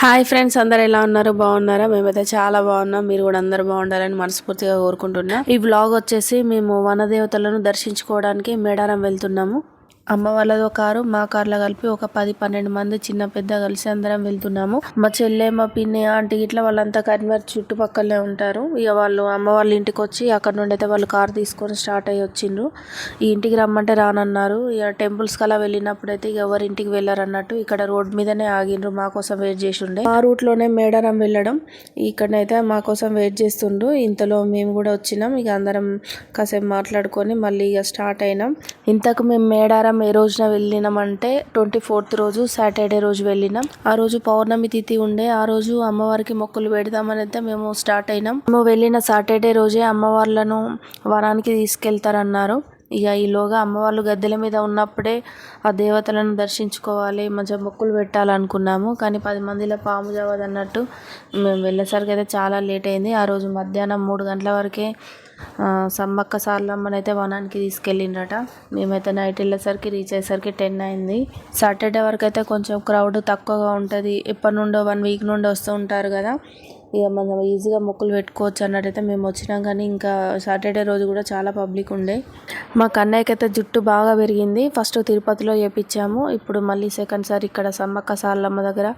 Hi friends అందరు ఎలా ఉన్నారు? బాగున్నారా? మేమైతే చాలా బాగున్నాం. మీరు కూడా అందరు బాగుండాలని మనస్ఫూర్తిగా కోరుకుంటున్నా. ఈ బ్లాగ్ వచ్చేసి మేము వనదేవతలను దర్శించుకోవడానికి మేడారం వెళ్తున్నాము. అమ్మ వాళ్ళదో కారు మా కార్లో కలిపి ఒక పది పన్నెండు మంది చిన్న పెద్ద కలిసి అందరం వెళ్తున్నాము. మా చెల్లె మా పిన్ని ఆంటీ ఇట్లా వాళ్ళంతా కరీంనగర్ చుట్టుపక్కలే ఉంటారు. ఇక వాళ్ళు అమ్మ వాళ్ళ ఇంటికి వచ్చి అక్కడ నుండి అయితే వాళ్ళు కార్ తీసుకొని స్టార్ట్ అయ్యి వచ్చిండ్రు. ఈ ఇంటికి రమ్మంటే రానన్నారు. ఇక టెంపుల్స్ కలా వెళ్ళినప్పుడు అయితే ఇక ఎవరి ఇంటికి వెళ్ళారన్నట్టు ఇక్కడ రోడ్ మీదనే ఆగిండ్రు. మా కోసం వెయిట్ చేసి ఉండే ఆ రూట్లోనే మేడారం వెళ్ళడం. ఇక్కడనైతే మా కోసం వెయిట్ చేస్తుండ్రు ఇంతలో మేము కూడా వచ్చినాం. ఇక అందరం కాసేపు మాట్లాడుకొని మళ్ళీ ఇక స్టార్ట్ అయినాం. ఇంతకు మేము మేడారం ఏ రోజున వెళ్ళినామంటే ట్వంటీ ఫోర్త్ రోజు సాటర్డే రోజు వెళ్ళినాం. ఆ రోజు పౌర్ణమి తిథి ఉండే ఆ రోజు అమ్మవారికి మొక్కులు పెడదామని అయితే మేము స్టార్ట్ అయినాం. మేము వెళ్ళిన సాటర్డే రోజే అమ్మవార్లను వనానికి తీసుకెళ్తారన్నారు. ఇక ఈలోగా అమ్మవాళ్ళు గద్దెల మీద ఉన్నప్పుడే ఆ దేవతలను దర్శించుకోవాలి మంచిగా మొక్కులు పెట్టాలనుకున్నాము. కానీ పది మందిలో పాము జావదన్నట్టు మేము వెళ్ళేసరికి అయితే చాలా లేట్ అయింది. ఆ రోజు మధ్యాహ్నం మూడు గంటల వరకే సమ్మక్క సార్లమ్మని అయితే వనానికి తీసుకెళ్ళిండ్రట. మేమైతే నైట్ వెళ్ళేసరికి రీచ్ అయ్యేసరికి టెన్ అయింది. సాటర్డే వరకు అయితే కొంచెం క్రౌడ్ తక్కువగా ఉంటుంది. ఎప్పటి నుండో వన్ వీక్ నుండి వస్తూ ఉంటారు కదా. ఇక మనం ఈజీగా మొక్కులు పెట్టుకోవచ్చు అన్నట్టయితే మేము వచ్చినాం కానీ ఇంకా సాటర్డే రోజు కూడా చాలా పబ్లిక్ ఉండే. మా కన్నయ్యకి అయితే జుట్టు బాగా పెరిగింది. ఫస్ట్ తిరుపతిలో చేపించాము. ఇప్పుడు మళ్ళీ సెకండ్ సారి ఇక్కడ సమ్మక్క సార్లమ్మ దగ్గర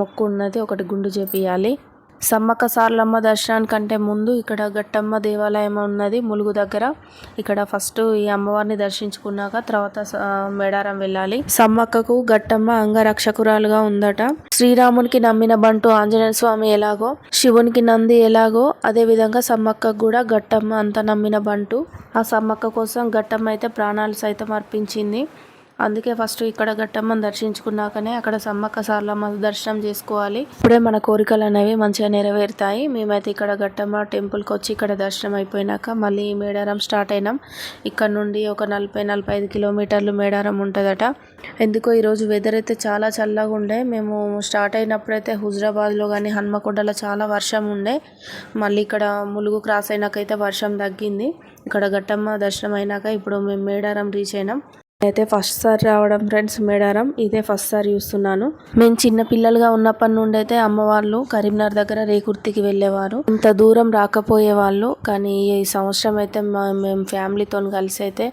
మొక్కు ఉన్నది. ఒకటి గుండు చేపియాలి. సమ్మక్క సార్లమ్మ దర్శనానికంటే ముందు ఇక్కడ గట్టమ్మ దేవాలయం ఉన్నది ములుగు దగ్గర. ఇక్కడ ఫస్ట్ ఈ అమ్మవారిని దర్శించుకున్నాక తర్వాత స- మేడారం వెళ్ళాలి. సమ్మక్కకు గట్టమ్మ అంగరక్షకురాలుగా ఉందట. శ్రీరామునికి నమ్మిన బంటు ఆంజనేయ స్వామి ఎలాగో శివునికి నంది ఎలాగో అదే విధంగా సమ్మక్కకు కూడా గట్టమ్మ అంత నమ్మిన బంటు. ఆ సమ్మక్క కోసం గట్టమ్మ అయితే ప్రాణాలు సైతం అర్పించింది. అందుకే ఫస్ట్ ఇక్కడ ఘట్టమ్మ దర్శించుకున్నాకనే అక్కడ సమ్మక్క సార్లమ్మ దర్శనం చేసుకోవాలి. ఇప్పుడే మన కోరికలు అనేవి మంచిగా నెరవేరుతాయి. మేమైతే ఇక్కడ గట్టమ్మ టెంపుల్కి వచ్చి ఇక్కడ దర్శనం అయిపోయినాక మళ్ళీ మేడారం స్టార్ట్ అయినాం. ఇక్కడ నుండి ఒక నలభై నలభై ఐదు కిలోమీటర్లు మేడారం ఉంటుందట. ఎందుకో ఈరోజు వెదర్ అయితే చాలా చల్లగా ఉండే. మేము స్టార్ట్ అయినప్పుడైతే హుజరాబాద్లో కానీ హన్మకొండలో చాలా వర్షం ఉండే. మళ్ళీ ఇక్కడ ములుగు క్రాస్ అయినాకైతే వర్షం తగ్గింది. ఇక్కడ గట్టమ్మ దర్శనం అయినాక ఇప్పుడు మేము మేడారం రీచ్ అయినాం. అయితే ఫస్ట్ సారి రావడం ఫ్రెండ్స్ మేడారం ఇదే ఫస్ట్ సారి చూస్తున్నాను. మేము చిన్న పిల్లలుగా ఉన్నప్పటి నుండి అయితే అమ్మవాళ్ళు కరీంనగర్ దగ్గర రేకుర్తికి వెళ్ళేవారు. ఇంత దూరం రాకపోయే వాళ్ళు కానీ ఈ సంవత్సరం అయితే మా- మేము ఫ్యామిలీతో కలిసి అయితే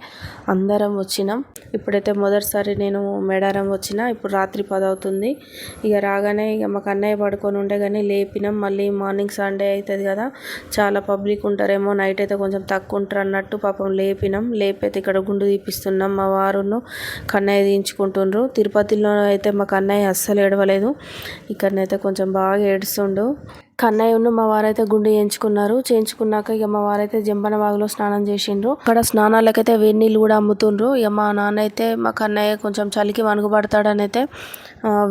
అందరం వచ్చినాం. ఇప్పుడైతే మొదటిసారి నేను మేడారం వచ్చిన ఇప్పుడు రాత్రి పది అవుతుంది ఇక రాగానే ఇక మాకు అన్నయ్య పడుకొని ఉండే కానీ లేపినాం. మళ్ళీ మార్నింగ్ సండే అవుతుంది కదా చాలా పబ్లిక్ ఉంటారేమో నైట్ అయితే కొంచెం తక్కువ ఉంటారు అన్నట్టు పాపం లేపినాం. లేపైతే ఇక్కడ గుండు తీపిస్తున్నాం. మా వారును కన్నయ్య తీయించుకుంటుండ్రు. తిరుపతిలో అయితే మా కన్నయ్య అస్సలు ఏడవలేదు. ఇక్కడనైతే కొంచెం బాగా ఏడుస్తుండు. కన్నయ్యను మా వారైతే గుండు చేయించుకున్నారు. చేయించుకున్నాక ఇక మా వారైతే జంపన వాగులో స్నానం చేసిండ్రు. అక్కడ స్నానాలకైతే వేడి నీళ్ళు కూడా అమ్ముతుండ్రు. ఇక మా నాన్న అయితే మా కన్నయ్య కొంచెం చలికి వణుకుపడతాడని అయితే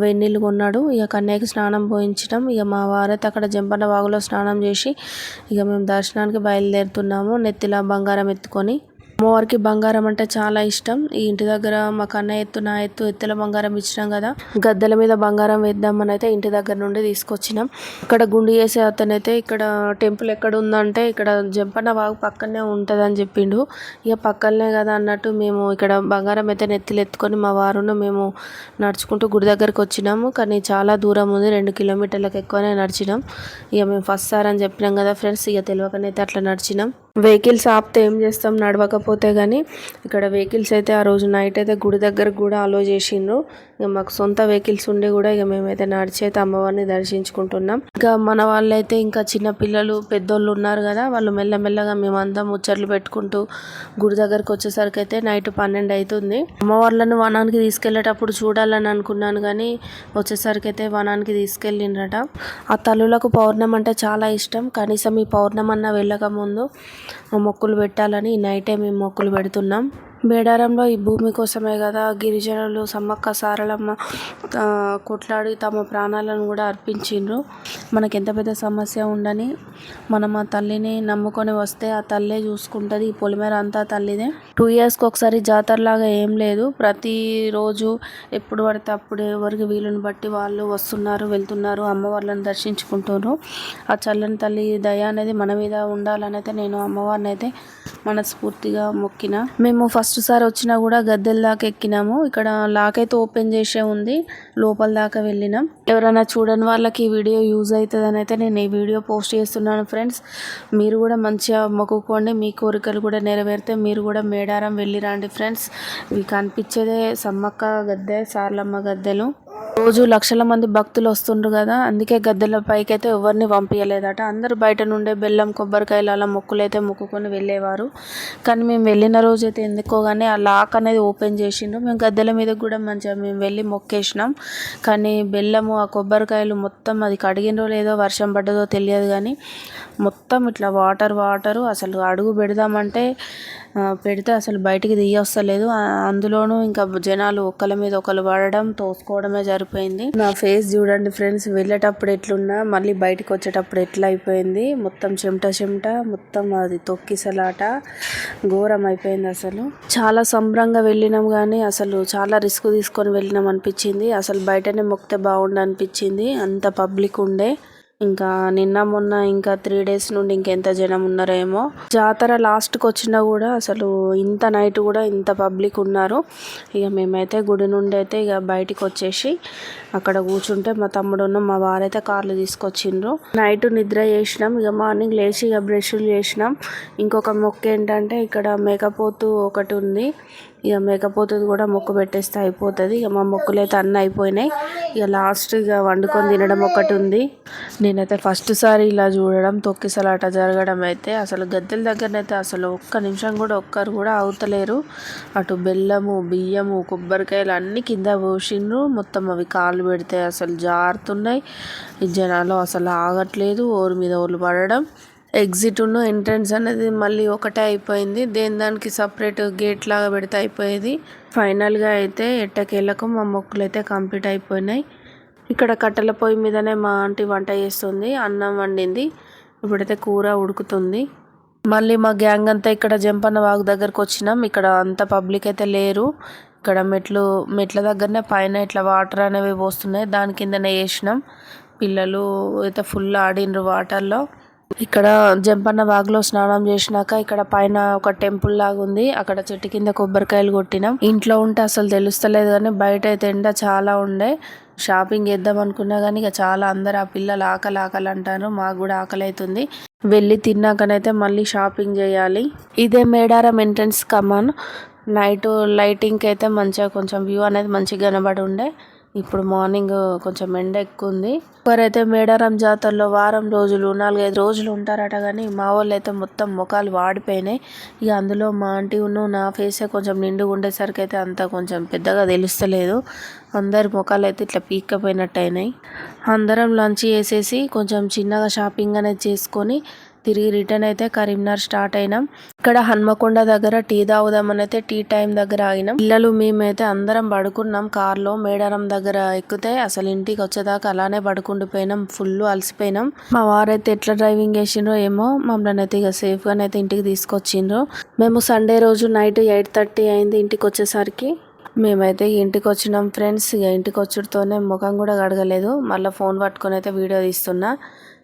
వేడి నీళ్ళు కొన్నాడు. ఇక కన్నయ్యకి స్నానం పోయించడం. ఇక మా వారైతే అక్కడ జంపన వాగులో స్నానం చేసి ఇక మేము దర్శనానికి బయలుదేరుతున్నాము. నెత్తిలా బంగారం ఎత్తుకొని అమ్మవారికి బంగారం అంటే చాలా ఇష్టం. ఈ ఇంటి దగ్గర మా కన్న ఎత్తు నా ఎత్తు ఎత్తుల బంగారం ఇచ్చినాం కదా. గద్దెల మీద బంగారం వేద్దామని అయితే ఇంటి దగ్గర నుండి తీసుకొచ్చినాం. ఇక్కడ గుండు చేసే అతనైతే ఇక్కడ టెంపుల్ ఎక్కడ ఉందంటే ఇక్కడ జంపన్న వాగు పక్కనే ఉంటుందని చెప్పిండు. ఇక పక్కనే కదా అన్నట్టు మేము ఇక్కడ బంగారం అయితే నెత్తిలు ఎత్తుకొని మా వారును మేము నడుచుకుంటూ గుడి దగ్గరికి వచ్చినాము. కానీ చాలా దూరం ఉంది రెండు కిలోమీటర్లకు ఎక్కువనే నడిచినాం. ఇక మేము ఫస్ట్ సార్ అని చెప్పినాం కదా ఫ్రెండ్స్ ఇక తెలియకనైతే అట్లా నడిచినాం. వెహికల్స్ ఆపితే ఏం చేస్తాం? నడవకపోతే కానీ ఇక్కడ వెహికల్స్ అయితే ఆ రోజు నైట్ అయితే గుడి దగ్గర కూడా అలో చేసిండ్రు. ఇక మాకు సొంత వెహికల్స్ ఉండి కూడా ఇక మేమైతే నడిచి అయితే అమ్మవారిని దర్శించుకుంటున్నాం. ఇంకా మన వాళ్ళైతే ఇంకా చిన్న పిల్లలు పెద్దోళ్ళు ఉన్నారు కదా వాళ్ళు మెల్లమెల్లగా మేమంతా ముచ్చట్లు పెట్టుకుంటూ గుడి దగ్గరకు వచ్చేసరికి అయితే నైట్ పన్నెండు అవుతుంది అమ్మవార్లను వనానికి తీసుకెళ్ళేటప్పుడు చూడాలని అనుకున్నాను కానీ వచ్చేసరికి అయితే వనానికి తీసుకెళ్ళిండ్రట. ఆ తల్లులకు పౌర్ణం అంటే చాలా ఇష్టం. కనీసం ఈ పౌర్ణం అన్న వెళ్ళక ముందు మొక్కులు పెట్టాలని ఈ నైటే మేము మొక్కులు పెడుతున్నాం. మేడారంలో ఈ భూమి కోసమే కదా గిరిజనులు సమ్మక్క సారలమ్మ కొట్లాడి తమ ప్రాణాలను కూడా అర్పించిండ్రు. మనకి ఎంత పెద్ద సమస్య ఉండని మనం ఆ తల్లిని నమ్ముకొని వస్తే ఆ తల్లే చూసుకుంటుంది. ఈ పొలిమేర అంతా తల్లిదే. టూ ఇయర్స్కి ఒకసారి జాతరలాగా ఏం లేదు. ప్రతిరోజు ఎప్పుడు పడితే అప్పుడు ఎవరికి వీలుని బట్టి వాళ్ళు వస్తున్నారు వెళ్తున్నారు అమ్మవార్లను దర్శించుకుంటున్నారు ఆ చల్లని తల్లి దయ అనేది మన మీద ఉండాలని అయితే నేను అమ్మవారిని అయితే మనస్ఫూర్తిగా మొక్కిన. మేము ఫస్ట్ లాస్ట్ సారి వచ్చినా కూడా గద్దెల దాకా ఎక్కినాము. ఇక్కడ లాక్ అయితే ఓపెన్ చేసే ఉంది. లోపల దాకా వెళ్ళినాం. ఎవరైనా చూడని వాళ్ళకి ఈ వీడియో యూజ్ అవుతుందని అయితే నేను ఈ వీడియో పోస్ట్ చేస్తున్నాను ఫ్రెండ్స్. మీరు కూడా మంచిగా మొక్కుకోండి. మీ కోరికలు కూడా నెరవేరితే మీరు కూడా మేడారం వెళ్ళి రండి ఫ్రెండ్స్. ఇవి కనిపించేదే సమ్మక్క గద్దె సార్లమ్మ గద్దెలు. రోజు లక్షల మంది భక్తులు వస్తుండ్రు కదా అందుకే గద్దెల పైకి అయితే ఎవరిని పంపించలేదట అందరూ బయట నుండే బెల్లం కొబ్బరికాయలు అలా మొక్కులు అయితే మొక్కుకొని వెళ్ళేవారు. కానీ మేము వెళ్ళిన రోజు అయితే ఎందుకో కానీ ఆ లాక్ అనేది ఓపెన్ చేసిండ్రు. మేము గద్దెల మీద కూడా మంచిగా మేము వెళ్ళి మొక్కేసినాం. కానీ బెల్లము ఆ కొబ్బరికాయలు మొత్తం అది కడిగినో లేదో వర్షం పడ్డదో తెలియదు కానీ మొత్తం ఇట్లా వాటర్ వాటరు అసలు అడుగు పెడదామంటే పెడితే అసలు బయటికి తీయొస్తలేదు. అందులోనూ ఇంకా జనాలు ఒకళ్ళ మీద ఒకళ్ళు పడడం తోసుకోవడమే జరిపోయింది. నా ఫేస్ చూడండి ఫ్రెండ్స్ వెళ్ళేటప్పుడు ఎట్లున్నా మళ్ళీ బయటకు వచ్చేటప్పుడు ఎట్లా అయిపోయింది మొత్తం చెమట చెమట మొత్తం అది తొక్కిసలాట ఘోరం అయిపోయింది అసలు. చాలా సంబరంగా వెళ్ళినాం కానీ అసలు చాలా రిస్క్ తీసుకొని వెళ్ళినాం అనిపించింది. అసలు బయటనే మొక్కితే బాగుండు అనిపించింది. అంత పబ్లిక్ ఉండే. ఇంకా నిన్న మొన్న ఇంకా త్రీ డేస్ నుండి ఇంకెంత జనం ఉన్నారేమో. జాతర లాస్ట్కి వచ్చినా కూడా అసలు ఇంత నైట్ కూడా ఇంత పబ్లిక్ ఉన్నారు. ఇక మేమైతే గుడి నుండి అయితే ఇక బయటికి వచ్చేసి అక్కడ కూర్చుంటే మా తమ్ముడున్న మా వారైతే కార్లు తీసుకొచ్చిండ్రు. నైట్ నిద్ర చేసినాం ఇక మార్నింగ్ లేచి ఇక బ్రష్లు చేసినాం. ఇంకొక మొక్క ఏంటంటే ఇక్కడ మేకపోతు ఒకటి ఉంది. ఇక మేకపోతుంది కూడా మొక్కు పెట్టేస్తే అయిపోతుంది. ఇక మా మొక్కులు అయితే అన్నీ అయిపోయినాయి. ఇక లాస్ట్ ఇక వండుకొని తినడం ఒకటి ఉంది నేనైతే ఫస్ట్ సారి ఇలా చూడడం తొక్కిసలాట జరగడం అయితే అసలు గద్దెల దగ్గరనైతే అసలు ఒక్క నిమిషం కూడా ఒక్కరు కూడా అవుతలేరు అటు బెల్లము బియ్యము కొబ్బరికాయలు అన్నీ కింద పోసిండ్రు మొత్తం అవి కాళ్ళు పెడితే అసలు జారుతున్నాయి. ఈ జనాలు అసలు ఆగట్లేదు. ఓరి మీద ఓళ్ళు పడడం. ఎగ్జిట్ ఉన్న ఎంట్రన్స్ అనేది మళ్ళీ ఒకటే అయిపోయింది. దేని దానికి సపరేట్ గేట్ లాగా పెడితే అయిపోయేది. ఫైనల్గా అయితే ఎట్టకేళ్ళకు మా మొక్కులు అయితే కంప్లీట్ అయిపోయినాయి. ఇక్కడ కట్టెల పొయ్యి మీదనే మా ఆంటీ వంట చేస్తుంది. అన్నం వండింది. ఇప్పుడైతే కూర ఉడుకుతుంది. మళ్ళీ మా గ్యాంగ్ అంతా ఇక్కడ జంపన్న వాగు దగ్గరకు వచ్చినాం. ఇక్కడ అంత పబ్లిక్ అయితే లేరు. ఇక్కడ మెట్లు మెట్ల దగ్గరనే పైన ఇట్లా వాటర్ అనేవి పోస్తున్నాయి. దాని కిందనే వేసినాం. పిల్లలు అయితే ఫుల్ ఆడిండ్రు వాటర్లో. ఇక్కడ జంపన్న వాగులో స్నానం చేసినాక ఇక్కడ పైన ఒక టెంపుల్ లాగా ఉంది. అక్కడ చెట్టు కింద కొబ్బరికాయలు కొట్టినాం. ఇంట్లో ఉంటే అసలు తెలుస్తలేదు కానీ బయట అయితే ఎండ చాలా ఉండే. షాపింగ్ చేద్దాం అనుకున్నా కానీ ఇక చాలా అందరు ఆ పిల్లలు ఆకలి ఆకలి అంటారు మాకు కూడా ఆకలి అవుతుంది వెళ్ళి తిన్నాకనైతే మళ్ళీ షాపింగ్ చేయాలి. ఇదే మేడారం ఎంట్రన్స్ కమాన్. నైట్ లైటింగ్కి అయితే మంచిగా కొంచెం వ్యూ అనేది మంచిగా కనబడి ఉండే. ఇప్పుడు మార్నింగ్ కొంచెం ఎండ ఎక్కువ ఉంది ఒకరైతే మేడారం జాతరలో వారం రోజులు నాలుగైదు రోజులు ఉంటారట కానీ మా వాళ్ళు అయితే మొత్తం ముఖాలు వాడిపోయినాయి. ఇక అందులో మా ఆంటీ నా ఫేసే కొంచెం నిండుగా ఉండేసరికి అయితే అంత కొంచెం పెద్దగా తెలుస్తలేదు. అందరి ముఖాలు అయితే ఇట్లా పీక్కపోయినట్టు అయినాయి అందరం లంచ్ చేసేసి కొంచెం చిన్నగా షాపింగ్ అనేది చేసుకొని తిరిగి రిటర్న్ అయితే కరీంనగర్ స్టార్ట్ అయినాం. ఇక్కడ హన్మకొండ దగ్గర టీ తాగుదామని అయితే టీ టైం దగ్గర ఆగినాం. పిల్లలు మేమైతే అందరం పడుకున్నాం కార్లో. మేడారం దగ్గర ఎక్కితే అసలు ఇంటికి వచ్చేదాకా అలానే పడుకుండిపోయినాం ఫుల్ అలసిపోయినాం. మా వారైతే ఎట్లా డ్రైవింగ్ చేసిండ్రో ఏమో మమ్మల్ని అయితే ఇక సేఫ్ అయితే ఇంటికి తీసుకొచ్చిండ్రు. మేము సండే రోజు నైట్ ఎయిట్ థర్టీ అయింది ఇంటికి వచ్చేసరికి. మేమైతే ఇంటికి వచ్చినాం ఫ్రెండ్స్ ఇక ఇంటికి వచ్చుడుతోనే ముఖం కూడా కడగలేదు. మళ్ళీ ఫోన్ పట్టుకొని అయితే వీడియో తీస్తున్నా.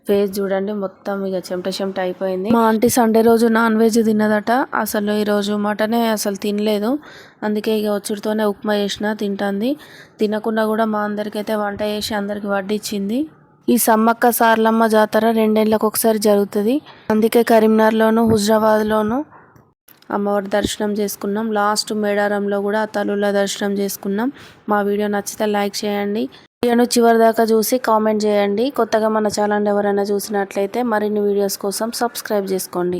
ఫేస్ చూడండి మొత్తం ఇక చెమట చెమట అయిపోయింది. మా ఆంటీ సండే రోజు నాన్ వెజ్ తిన్నదట. అసలు ఈరోజు మటనే అసలు తినలేదు. అందుకే ఇక వచ్చుడితోనే ఉప్మా చేసిన తింటుంది. తినకుండా కూడా మా అందరికైతే వంట చేసి అందరికి వడ్డిచ్చింది. ఈ సమ్మక్క సార్లమ్మ జాతర రెండేళ్ళకి ఒకసారి జరుగుతుంది. అందుకే కరీంనగర్లోను హుజరాబాద్లోను అమ్మవారి దర్శనం చేసుకున్నాం. లాస్ట్ మేడారంలో కూడా తలుల దర్శనం చేసుకున్నాం. మా వీడియో నచ్చితే లైక్ చేయండి. వీడియోను చివరి దాకా చూసి కామెంట్ చేయండి. కొత్తగా మన ఛానల్ ఎవరైనా చూసినట్లయితే మరిన్ని వీడియోస్ కోసం సబ్స్క్రైబ్ చేసుకోండి.